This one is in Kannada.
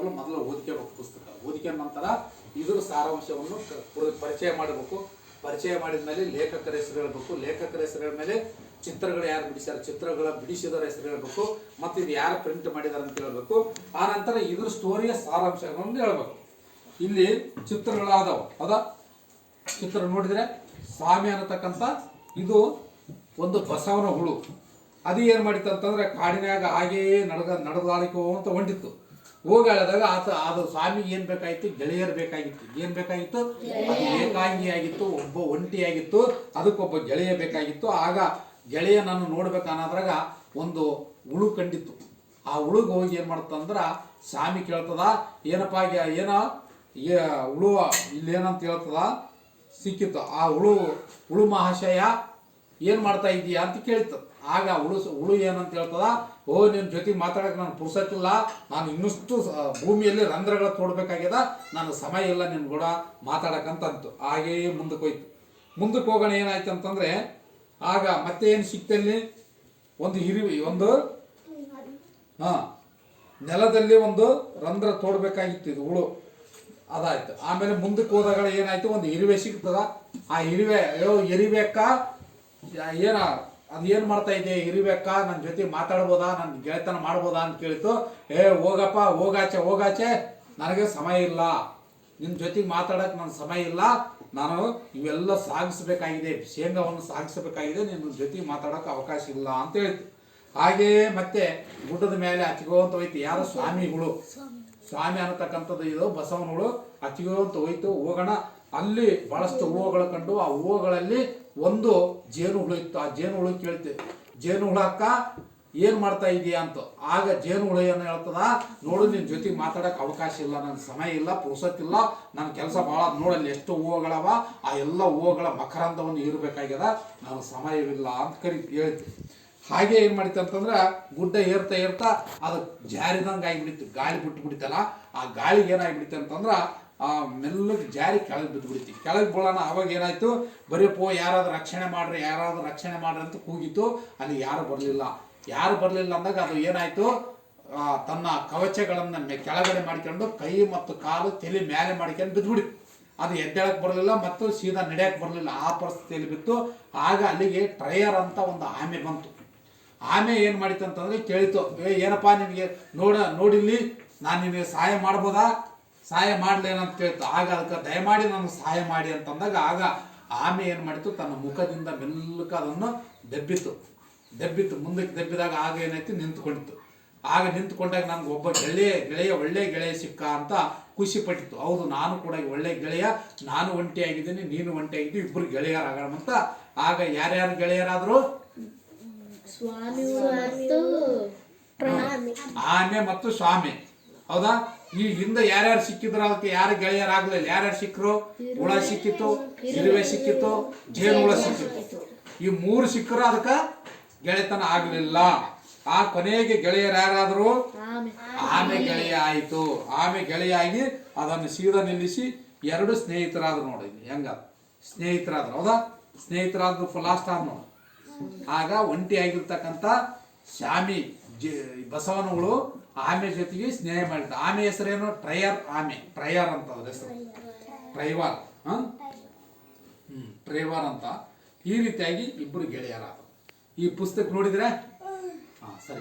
ಯಾವಾಗಲೂ ಮೊದಲು ಓದ್ಕೋಬೇಕು ಪುಸ್ತಕ. ಓದಿಕೆ ನಂತರ ಇದರ ಸಾರಾಂಶವನ್ನು ಪರಿಚಯ ಮಾಡಬೇಕು. ಪರಿಚಯ ಮಾಡಿದ ಮೇಲೆ ಲೇಖಕರ ಹೆಸರು ಹೇಳಬೇಕು. ಲೇಖಕರ ಹೆಸರು ಹೇಳಿದ್ಮೇಲೆ ಚಿತ್ರಗಳು ಯಾರು ಬಿಡಿಸ್ಯಾರ? ಚಿತ್ರಗಳ ಬಿಡಿಸಿದವರ ಹೆಸರು ಹೇಳಬೇಕು. ಮತ್ತು ಇದು ಯಾರು ಪ್ರಿಂಟ್ ಮಾಡಿದಾರೆ ಅಂತ ಹೇಳಬೇಕು. ಆ ನಂತರ ಇದ್ರ ಸ್ಟೋರಿಯ ಸಾರಾಂಶಗಳನ್ನು ಹೇಳಬೇಕು. ಇಲ್ಲಿ ಚಿತ್ರಗಳಾದವು. ಅದ? ಚಿತ್ರ ನೋಡಿದರೆ ಸ್ವಾಮಿ ಅನ್ನತಕ್ಕಂಥ ಇದು ಒಂದು ಬಸವನ ಹುಳು. ಅದು ಏನು ಮಾಡಿತ್ತು ಅಂತಂದ್ರೆ ಕಾಡಿನಾಗ ಹಾಗೆಯೇ ನಡೆದ ನಡೆದಾಡಿಕೋ ಅಂತ ಹೊಂಟಿತ್ತು. ಹೋಗಾಳದಾಗ ಆತ ಅದು ಸ್ವಾಮಿಗೆ ಏನು ಬೇಕಾಗಿತ್ತು ಗೆಳೆಯರು ಬೇಕಾಗಿತ್ತು. ಏನು ಬೇಕಾಗಿತ್ತು? ಅದು ಏಕಾಂಗಿಯಾಗಿತ್ತು ಒಬ್ಬ ಒಂಟಿಯಾಗಿತ್ತು ಅದಕ್ಕೊಬ್ಬ ಗೆಳೆಯ ಬೇಕಾಗಿತ್ತು. ಆಗ ಗೆಳೆಯ ನಾನು ನೋಡ್ಬೇಕನ್ನೋದ್ರಾಗ ಒಂದು ಹುಳು ಕಂಡಿತ್ತು. ಆ ಹುಳುಗೆ ಹೋಗಿ ಏನು ಮಾಡ್ತಂದ್ರೆ ಸ್ವಾಮಿ ಕೇಳ್ತದ ಏನಪ್ಪ ಏನ? ಹುಳು ಇಲ್ಲೇನಂತ ಹೇಳ್ತದ ಸಿಕ್ಕಿತ್ತು. ಆ ಹುಳು ಹುಳು ಮಹಾಶಯ ಏನು ಮಾಡ್ತಾ ಇದೀಯಾ ಅಂತ ಕೇಳಿತು. ಆಗ ಹುಳು ಹುಳು ಏನಂತ ಹೇಳ್ತದ? ಓ ನಿನ್ನ ಜೊತೆ ಮಾತಾಡಕ್ಕೆ ನಾನು ಪುರ್ಸಕ್ಕಿಲ್ಲ ನಾನು ಇನ್ನಷ್ಟು ಭೂಮಿಯಲ್ಲಿ ರಂಧ್ರಗಳ ತೋಡ್ಬೇಕಾಗ್ಯದ. ನಾನು ಸಮಯ ಇಲ್ಲ ನಿನ್ನ ಕೂಡ ಮಾತಾಡಕ್ಕಂತಂತು. ಹಾಗೆಯೇ ಮುಂದಕ್ಕೆ ಹೋಯ್ತು. ಮುಂದಕ್ಕೆ ಹೋಗೋಣ ಏನಾಯ್ತು ಅಂತಂದ್ರೆ, ಆಗ ಮತ್ತೆ ಏನು ಸಿಕ್ತಲ್ಲಿ ಒಂದು ಹಿರಿ ಒಂದು ಹಾ, ನೆಲದಲ್ಲಿ ಒಂದು ರಂಧ್ರ ತೋಡ್ಬೇಕಾಗಿತ್ತು ಇದು ಹುಳು. ಅದಾಯ್ತು. ಆಮೇಲೆ ಮುಂದಕ್ಕೆ ಹೋದಾಗ ಏನಾಯ್ತು? ಒಂದು ಇರುವೆ ಸಿಗ್ತದ. ಆ ಇರುವೆ ಅಯ್ಯೋ, ಎರಿಬೇಕ? ಏನ, ಅದು ಏನು ಮಾಡ್ತಾ ಇದ್ದೆ? ಇರಿಬೇಕ? ನನ್ನ ಜೊತೆ ಮಾತಾಡ್ಬೋದಾ? ನನ್ನ ಗೆಳೆತನ ಮಾಡ್ಬೋದಾ ಅಂತ ಕೇಳಿತು. ಏ, ಹೋಗಪ್ಪ, ಹೋಗಾಚೆ ಹೋಗಾಚೆ. ನನಗೆ ಸಮಯ ಇಲ್ಲ. ನಿನ್ನ ಜೊತೆಗೆ ಮಾತಾಡಕ್ಕೆ ನನ್ನ ಸಮಯ ಇಲ್ಲ. ನಾನು ಇವೆಲ್ಲ ಸಾಗಿಸ್ಬೇಕಾಗಿದೆ. ಶೇಂಗಾವನ್ನು ಸಾಗಿಸಬೇಕಾಗಿದೆ. ನಿನ್ನ ಜೊತೆ ಮಾತಾಡೋಕೆ ಅವಕಾಶ ಇಲ್ಲ ಅಂತ ಹೇಳ್ತು. ಹಾಗೆಯೇ ಮತ್ತೆ ಗುಡ್ಡದ ಮೇಲೆ ಹಚ್ಕೋಂತ ಹೋಯ್ತು. ಯಾರು ಸ್ವಾಮಿಗಳು. ಸ್ವಾಮಿ ಅನ್ನತಕ್ಕಂಥದ್ದು ಇದು ಬಸವನಗಳು ಹಚ್ಕೋಂತ ಹೋಯ್ತು. ಹೋಗೋಣ. ಅಲ್ಲಿ ಬಹಳಷ್ಟು ಹೂವುಗಳು ಕಂಡು ಆ ಹೂವುಗಳಲ್ಲಿ ಒಂದು ಜೇನು ಹುಳು ಇತ್ತು. ಆ ಜೇನು ಹುಳು ಕೇಳ್ತೆ, ಜೇನು ಅಕ್ಕ, ಏನ್ ಮಾಡ್ತಾ ಇದೀಯಾ ಅಂತ. ಆಗ ಜೇನು ಹುಳ ಏನು ಹೇಳ್ತದ, ನೋಡು, ನಿನ್ ಜೊತೆಗೆ ಮಾತಾಡಕ್ ಅವಕಾಶ ಇಲ್ಲ ನನ್ನ ಸಮಯ ಇಲ್ಲ ಪುರ್ಸತ್ತಿಲ್ಲ ನನ್ನ ಕೆಲಸ ಭಾಳ ನೋಡಲ್ಲಿ ಎಷ್ಟು ಹೂವುಗಳವ, ಆ ಎಲ್ಲ ಹೂವುಗಳ ಮಕರಂದವನ್ನು ಇರಬೇಕಾಗ್ಯದ ನಾನು ಸಮಯವಿಲ್ಲ ಅಂತ ಕರಿ, ಹೇಳ್ತಿ. ಹಾಗೆ ಏನು ಮಾಡಿತ್ತು ಅಂತಂದ್ರೆ, ಗುಡ್ಡ ಏರ್ತಾ ಏರ್ತಾ, ಅದು ಜಾರಿದಂಗೆ ಆಗಿಬಿಡಿತ್ತು ಗಾಳಿ ಬಿಟ್ಟು ಬಿಡಿತಲ್ಲ ಆ ಗಾಳಿಗೆ ಏನಾಗ್ಬಿಡಿತ್ತು ಅಂತಂದ್ರೆ ಆ ಮೆಲ್ಲಗೆ ಜಾರಿ ಕೆಳಗೆ ಬಿದ್ದು ಬಿಡಿತಿ ಕೆಳಗೆ ಬೀಳೋಣ, ಅವಾಗ ಏನಾಯ್ತು? ಬರೀ ಪೋ, ಯಾರಾದ್ರೂ ರಕ್ಷಣೆ ಮಾಡ್ರಿ, ಯಾರಾದ್ರೂ ರಕ್ಷಣೆ ಮಾಡ್ರಿ ಅಂತ ಕೂಗಿತ್ತು ಅಲ್ಲಿ ಯಾರು ಬರಲಿಲ್ಲ. ಯಾರು ಬರಲಿಲ್ಲ ಅಂದಾಗ ಅದು ಏನಾಯ್ತು? ತನ್ನ ಕವಚಗಳನ್ನು ಕೆಳಗಡೆ ಮಾಡ್ಕೊಂಡು ಕೈ ಮತ್ತು ಕಾಲು ತಲೆ ಮೇಲೆ ಮಾಡ್ಕೊಂಡು ಬಿದ್ದುಬಿಡಿತು ಅದು ಎದ್ದೇಳಕ್ ಬರಲಿಲ್ಲ ಮತ್ತು ಸೀದಾ ನಡೆಯಕ್ಕೆ ಬರಲಿಲ್ಲ. ಆ ಪರಿಸ್ಥಿತಿಯಲ್ಲಿ ಬಿತ್ತು. ಆಗ ಅಲ್ಲಿಗೆ ಟ್ರಯರ್ ಅಂತ ಒಂದು ಆಮೆ ಬಂತು. ಆಮೆ ಏನು ಅಂತಂದ್ರೆ ಕೇಳಿತು. ಏನಪ್ಪ ನಿಮಗೆ ನೋಡ, ನೋಡಿಲ್ಲಿ, ನಾನು ನಿನಗೆ ಸಹಾಯ ಮಾಡ್ಬೋದಾ? ಸಹಾಯ ಮಾಡ್ಲೇನಂತ ಕೇಳ್ತು. ಆಗ ಅದಕ್ಕೆ ದಯಮಾಡಿ ನನಗೆ ಸಹಾಯ ಮಾಡಿ ಅಂತಂದಾಗ ಆಗ ಆಮೆ ಏನು ಮಾಡಿತು? ತನ್ನ ಮುಖದಿಂದ ಮೆಲ್ಲಕ ಅದನ್ನು ದೆಬ್ಬಿತು ದೆಬ್ಬಿತ್ತು. ಮುಂದಕ್ಕೆ ದೆಬ್ಬಿದಾಗ ಆಗ ಏನಾಯ್ತು? ನಿಂತ್ಕೊಂಡಿತ್ತು. ಆಗ ನಿಂತ್ಕೊಂಡಾಗ ನನಗೆ ಒಬ್ಬ ಗೆಳೆಯ ಗೆಳೆಯ ಒಳ್ಳೆಯ ಗೆಳೆಯ ಸಿಕ್ಕ ಅಂತ ಖುಷಿ ಪಟ್ಟಿತ್ತು. ಹೌದು ನಾನು ಕೂಡ ಒಳ್ಳೆ ಗೆಳೆಯ ನಾನು ಒಂಟಿಯಾಗಿದ್ದೀನಿ ನೀನು ಒಂಟಿಯಾಗಿದ್ದೀನಿ ಇಬ್ಬರು ಗೆಳೆಯರಾಗೋಣ ಅಂತ. ಆಗ ಯಾರ್ಯಾರು ಗೆಳೆಯರಾದರು? ಆಮೆ ಮತ್ತು ಸ್ವಾಮಿ. ಹೌದಾ? ಈ ಹಿಂದೆ ಯಾರ್ಯಾರು ಸಿಕ್ಕಿದ್ರು ಅದಕ್ಕೆ ಯಾರು ಗೆಳೆಯರಾಗ್ಲಿಲ್ಲ. ಯಾರ್ಯಾರು ಸಿಕ್ಕರು? ಹುಳ ಸಿಕ್ಕಿತ್ತು ಇರುವೆ ಸಿಕ್ಕಿತ್ತು ಜೇನು ಹುಳ ಸಿಕ್ಕಿತ್ತು. ಈ ಮೂರು ಸಿಕ್ಕರು ಅದಕ್ಕೆ ಗೆಳೆತನ ಆಗ್ಲಿಲ್ಲ. ಆ ಕೊನೆಗೆ ಗೆಳೆಯರು ಯಾರಾದ್ರು? ಆಮೆ. ಆಮೆ ಗೆಳೆಯ ಆಯಿತು. ಆಮೆ ಗೆಳೆಯಾಗಿ ಅದನ್ನು ಸೀದಾ ನಿಲ್ಲಿಸಿ ಎರಡು ಸ್ನೇಹಿತರಾದ್ರು ನೋಡಿ ಹೆಂಗ? ಸ್ನೇಹಿತರಾದ್ರು. ಹೌದಾ? ಸ್ನೇಹಿತರಾದ್ರು ಲಾಸ್ಟ್ ಆದ್ರು ನೋಡಿ ಆಗ ಒಂಟಿಯಾಗಿರ್ತಕ್ಕಂಥ ಶಾಮಿ ಜ ಬಸವನಗಳು ಆಮೆ ಜೊತೆಗೆ ಸ್ನೇಹ ಮಾಡಿದ ಆಮೆ ಹೆಸರೇನು? ಟ್ರಯರ್ ಆಮೆ. ಟ್ರಯರ್ ಅಂತ ಅದ್ರ ಹೆಸರು. ಟ್ರೈವಾರ್ ಹ್ಮ್ ಟ್ರೈವಾರ್ ಅಂತ. ಈ ರೀತಿಯಾಗಿ ಇಬ್ಬರು ಗೆಳೆಯರ ಈ ಪುಸ್ತಕ ನೋಡಿದ್ರೆ? ಹಾ ಸರಿ.